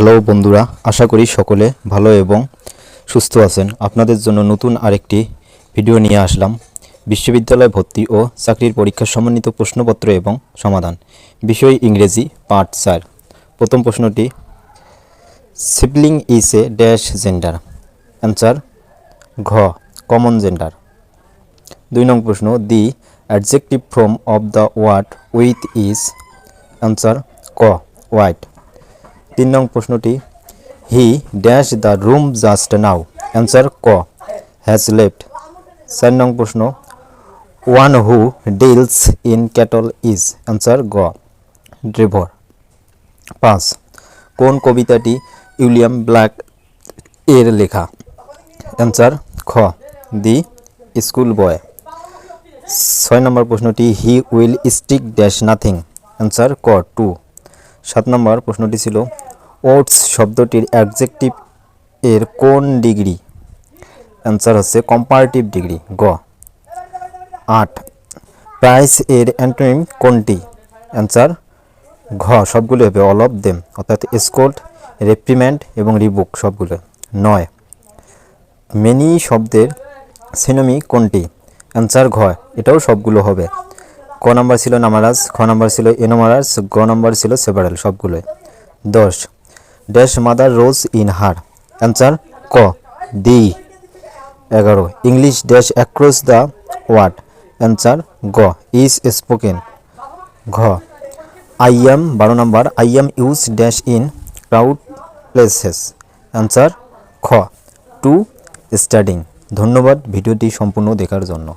Hello বন্ধুরা, আশা করি সকলে ভালো এবং সুস্থ আছেন। আপনাদের জন্য নতুন আরেকটি ভিডিও নিয়ে আসলাম। বিশ্ববিদ্যালয় ভর্তি ও চাকরির পরীক্ষা সমন্বিত প্রশ্নপত্র এবং সমাধান। বিষয় ইংরেজি, পার্ট চার। প্রথম প্রশ্নটি sibling is a dash gender answer ঘ কমন জেন্ডার দুই নং প্রশ্ন the adjective from of the word with is answer ক হোয়াইট তিন নং প্রশ্নটি he dash the room just now answer ক হ্যাজ লেফট চার নং প্রশ্ন one who deals in cattle is answer গ, ড্রিভর. পাঁচ, কোন কবিতাটি উইলিয়াম ব্ল্যাক এর লেখা? অ্যান্সার খ, দি স্কুল বয়. ছয় নম্বর প্রশ্নটি he will stick dash nothing answer ক, টু. সাত নম্বর প্রশ্নটি ছিল ওটস শব্দটির অ্যাডজেক্টিভ এর কোন ডিগ্রি? অ্যান্সার হচ্ছে কম্পারেটিভ ডিগ্রি, গ। আট। প্রাইস এর অ্যান্টোনিম কোনটি? অ্যান্সার ঘ, সবগুলো হবে অল অফ দেম অর্থাৎ স্কোল্ড রেপ্রিমেন্ট এবং রিবুক সবগুলো। নয়। মেনি শব্দের সিনোমি কোনটি? অ্যান্সার ঘ, এটাও সবগুলো হবে। ক নাম্বার ছিল নামারাজ খ নাম্বার ছিল এনোমারাজ গ নাম্বার ছিল সেভারেল সবগুলোই। দশ। Dash mother rose in her answer ক ডি এগারো English dash across the word answer গ ইজ স্পোকেন ঘ আই এম বারো number I am use dash in crowd places answer খ টু স্টাডিং ধন্যবাদ, ভিডিওটি সম্পূর্ণ দেখার জন্য।